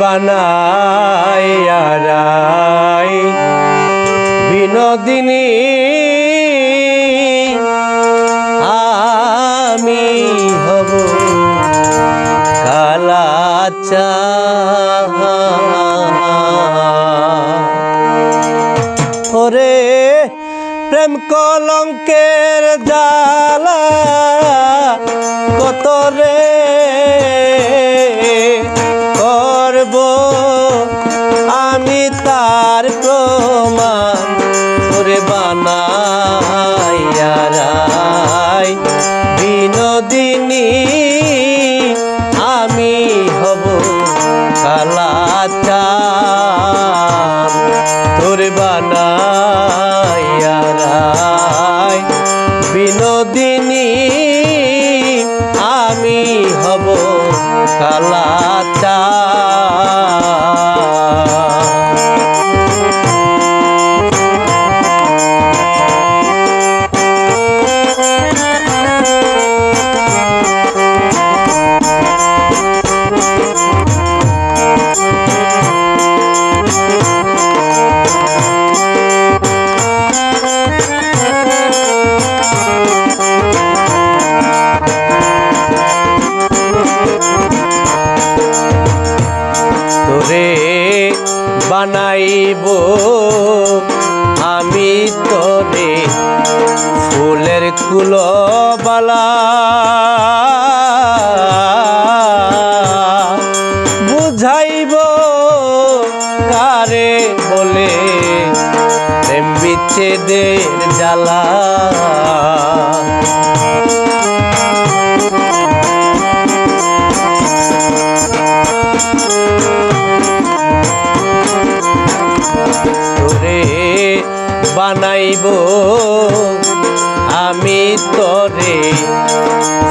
বানাই বিনোদিনী আমি হব কালাচা। ওরে প্রেম কলঙ্কের বানাই বিনোদিনী আমি হব কালাচা তোর বানাই বিনোদিনী আমি হব কালাচা ফুলের ফুলের কুলবালা। বুঝাইব কারে বলে প্রেম বিচ্ছেদের জ্বালা। বানাইব। আমি তোরে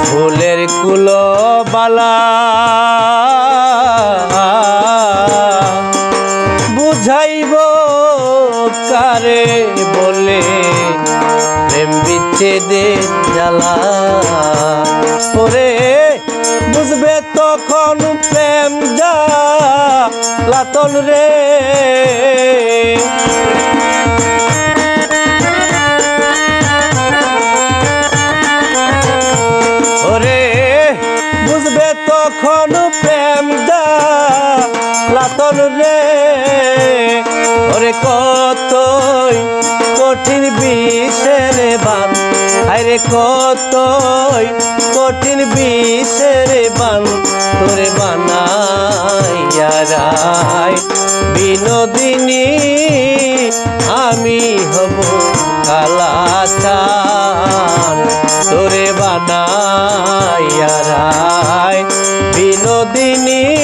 ফুলের কুলবালা। বুঝাইব কারে বলে প্রেম বিচ্ছেদে জ্বালা। ওরে বুঝবে তখন প্রেম যা লাতন রে। রায় বিনোদিনী আমি হব কালাচান তোরে বানাইয়া বিনোদিনী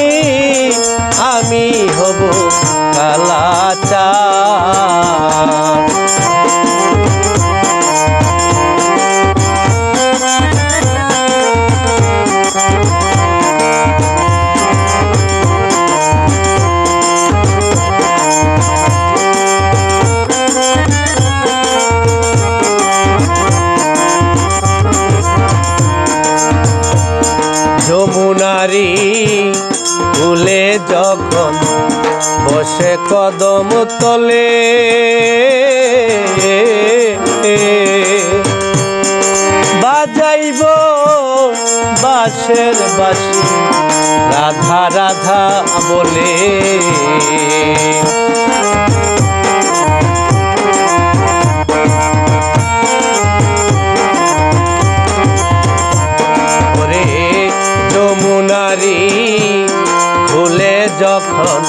বসে কদম তলে। বাজাইব বাসের বাসি রাধা রাধা বলে। যখন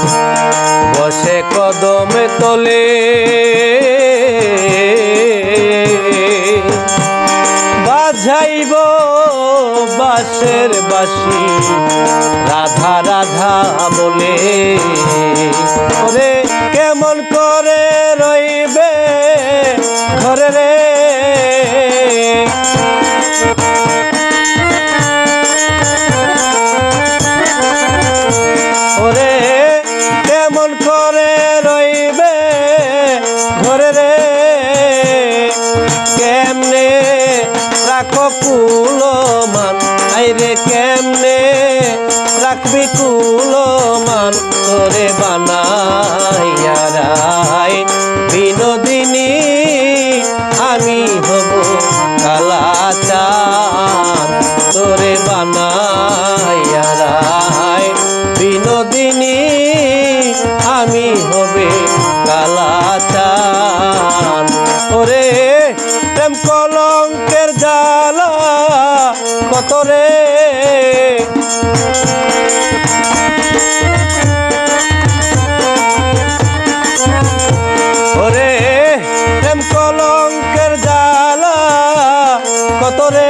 বসে কদমে তোলে, বাজাইব বাসের বাসি রাধা রাধা বলে। কেমন করে রইবে ঘরে রে? বিকুল মান তোরে বানাইয়া রায়। বিনোদিনী আমি হব কালাচা তোরে বানাইয়া রায়। বিনোদিনী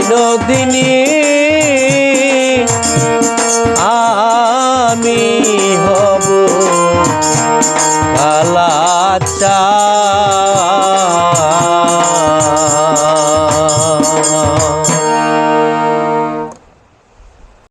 বিনোদিনী